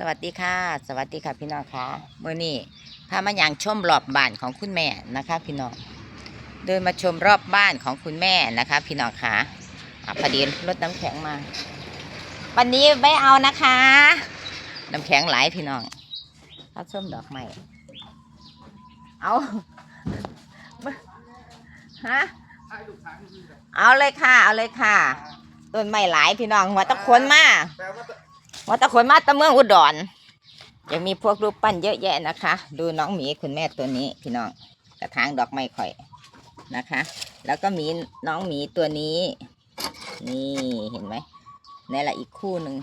สวัสดีค่ะ สวัสดีค่ะพี่น้องค่ะเมื่อนี้พามาอย่างชมรอบบ้านของคุณแม่นะคะ พี่น้องเดินมาชมรอบบ้านของคุณแม่นะคะ พี่น้องค่ะพอดีรถน้ำแข็งมา วันนี้ไม่เอานะคะ น้ำแข็งไหลายพี่น้องข้าวส้มดอกไม้เอาฮะเอาเลยค่ะ เอาเลยค่ะต้นไม้หลายพี่น้องหัวตะคนมาแปลว่า ว่าต่คนมาตะเมืองอุดรยังมีพวกรูปปั้นเยอะแยะนะคะ ดูน้องหมีคุณแม่ตัวนี้พี่น้องกระถางดอกไม้ข่อยนะคะ แล้วก็มีน้องหมีตัวนี้ นี่เห็นไหมนี่แหละอีกคู่หนึ่ง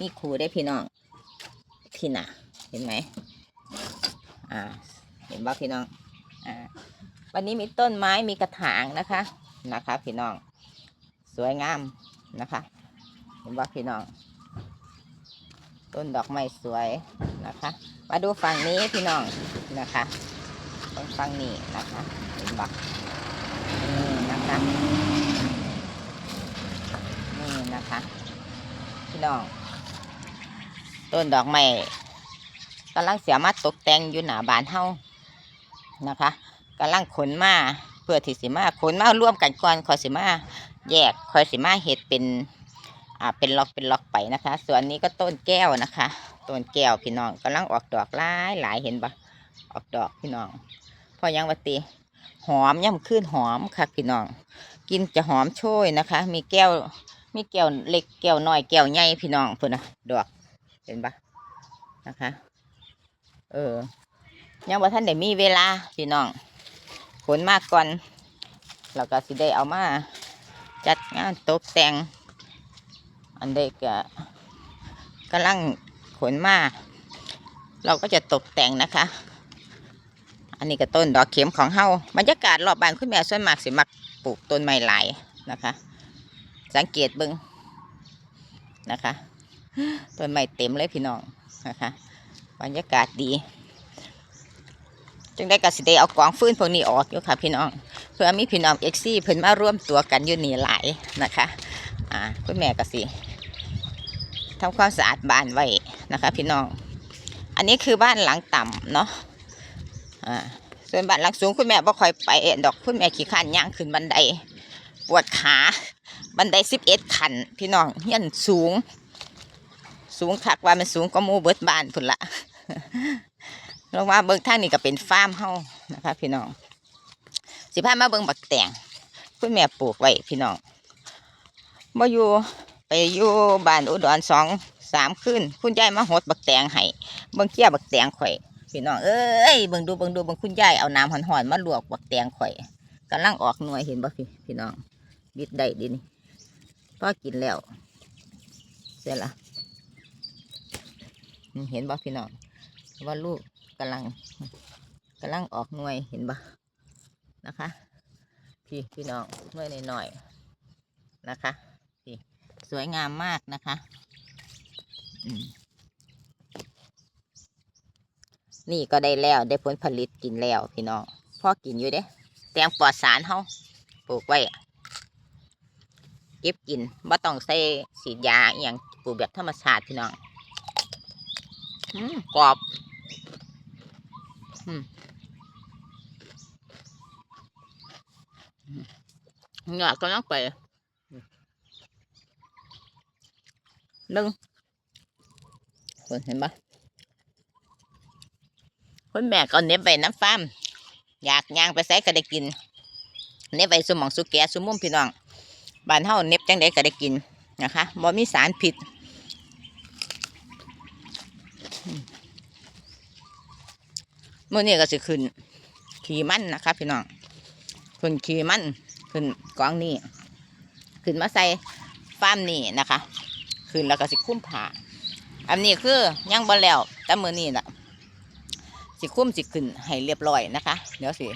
มีคู่ได้พี่น้องที่น่ะ เห็นไหมอ่า เห็นบ่พี่น้องอ่าวันนี้มีต้นไม้มีกระถางนะคะนะคะ พี่น้อง สวยงามนะคะ เห็นบ่พี่น้อง ต้นดอกไม้สวยนะคะ มาดูฝั่งนี้พี่น้องนะคะตรงฝั่งนี้นะคะเห็นบักนี่นะคะนี่นะคะ พี่น้อง ต้นดอกไม้กำลังเสียมาตกแต่งอยู่หน้าบ้านเฮานะคะกำลังขนมาเพื่อที่สิมาขนมาร่วมกันก่อนคอยสิมาแยกคอยสิมาเห็ดเป็น อ่าเป็นล็อกเป็นล็อกไปนะคะ ส่วนนี้ก็ต้นแก้วนะคะ ต้นแก้วพี่น้องกำลังออกดอกหลายหลายเห็นปะออกดอกพี่น้องพอยังวัตีหอมย่ำขึ้นหอมค่ะพี่น้อง กินจะหอมโชยนะคะ มีแก้วมีแก้วเล็กแก้วน้อยแก้วใหญ่พี่น้องพุ่นนะดอกเห็นปะนะคะ เออยังว่าท่านได้มีเวลาพี่น้องขนมากก่อนแล้วก็สิได้เอามาจัดงานตกแต่ง อันเด็กก็กำลังขนมา เราก็จะตกแต่งนะคะ อันนี้ก็ต้นดอกเข็มของเฮาบรรยากาศรอบบ้านคุณแม่ส่วนมากสิมักปลูกต้นไม้หลายนะคะ สังเกตเบิงนะคะต้นไม้เต็มเลยพี่น้องนะคะบรรยากาศดี จึงได้กสิได้เอากองฟื้นพวกนี้ออกอยู่ค่ะพี่น้อง เพื่อมีพี่น้องเอ็กซี่เพิ่นมาร่วมตัวกันอยู่นี่หลายนะคะ อ่าคุณแม่ก็สิ ทำความสะอาดบ้านไว้นะคะ พี่น้อง อันนี้คือบ้านหลังต่ำเนาะอ่าส่วนบ้านหลังสูงคุณแม่บ่ค่อยไปดอกคุณแม่ขี้ข้านย่างขึ้นบันได ปวดขา บันไดสิบเอ็ดขัน พี่น้องเฮียนสูง สูงคักว่ามันสูงก็มูเบิดบ้านพุ่นละลงมาเบิ่งทางนี้ก็เป็นฟาร์มเฮานะคะ พี่น้อง สิพามาเบิ่งบักแตงคุณแม่ปลูกไว้พี่น้องมาอยู่ ไปอยู่บ้านอุดรสองสามคืนคุณยายมาหดบักแตงให้เบิ่งเกี้ยบักแตงข่อยพี่น้องเอ้ยเบิ่งดูเบิ่งดูเบิ่งคุณยายเอาน้ำหอนๆมาลวกบักแตงข่อยกำลังออกหน่วยเห็นบ่พี่พี่น้องบิดได้ดินี่พอกินแล้วเสร็จละเห็นบ่พี่น้องว่าลูกกำลังกำลังออกหน่วยเห็นบ่นะคะ พี่พี่น้องหน่วยหน่อยๆนะคะ สวยงามมากนะคะนี่ก็ได้แล้วได้ผลผลิตกินแล้วพี่น้องพ่อกินอยู่เด้แตงปลอดสารเฮาปลูกไว้เก็บกินบ่ต้องใส่สีดยาอย่างปลูกแบบธรรมชาติพี่น้องอกรอบเหงาก็ต้องไป หนึ่งคนเห็นปะคุณแม่ก็เน็บไปน้ำฟ้ามอยากย่างไปใส่ก็ได้กิน เน็บไปสมองสุแกสมุมพี่น้องบ้านเฮาเน็บจังไดก็ได้กินนะคะบ่มีสารผิดอืมมื่อนี้ก็สิขึ้น ขี่มันนะคะพี่น้องขึ้นขี่มันขึ้นกองนี้ขึ้นมาใส่ฟาร์มนี่นะคะ ขึ้นแล้วก็สิคุ้มผ้าอันนี้คือยังบ่แล้วแต่มือนี้น่ะสิคุ้มสิขึ้นให้เรียบร้อยนะคะ เดี๋ยวสิ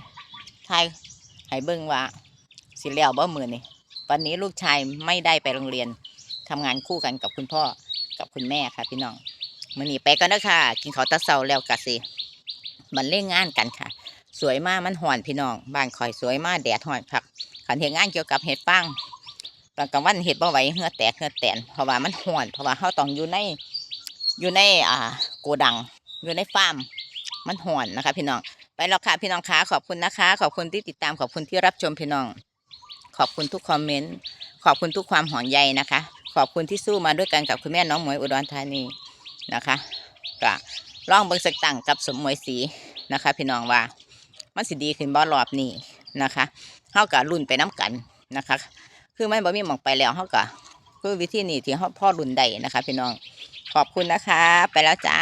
ทายให้เบิ่งว่า สิแล้วบ่มือนี่วันนี้ลูกชายไม่ได้ไปโรงเรียนทำงานคู่กันกับคุณพ่อกับคุณแม่ค่ะพี่น้องมือนี้ไปกันนะคะกินข้าวตะเซาแล้วกะสิมันเล่นงานกันค่ะ สวยมากมันห่อนพี่น้องบ้านคอยสวยมากแดดห่อนพักขันเห็นงานเกี่ยวกับเห็ดฟาง ตอนกลางวันเห็ดบ่ไหวเหงือแตกเหงือแตนเพราะว่ามันห่อนเพราะว่าเขาต้องอยู่ในอยู่ในอ่าโกดัง อยู่ในฟาร์มมันห่อนนะคะ พี่น้องไปแล้วค่ะพี่น้องคะขอบคุณนะคะ ขอบคุณที่ติดตามขอบคุณที่รับชมพี่น้อง ขอบคุณทุกคอมเมนต์ขอบคุณทุกความห่วงใยนะคะ ขอบคุณที่สู้มาด้วยกันกับคุณแม่น้องหมวยอุดรธานีนะคะก็ลองเบิ่งสักตั้งกับสมหมวยสีนะคะ พี่น้องว่ามันสิดีขึ้นบ่รอบนี้นะคะเฮากับรุ่นไปน้กันนะคะ คือมันบ่มีหมองไปแล้วเขาก็คือวิธีนี้ที่เขาพ่อรุ่นใดนะคะ พี่น้องขอบคุณนะคะ ไปแล้วจ้า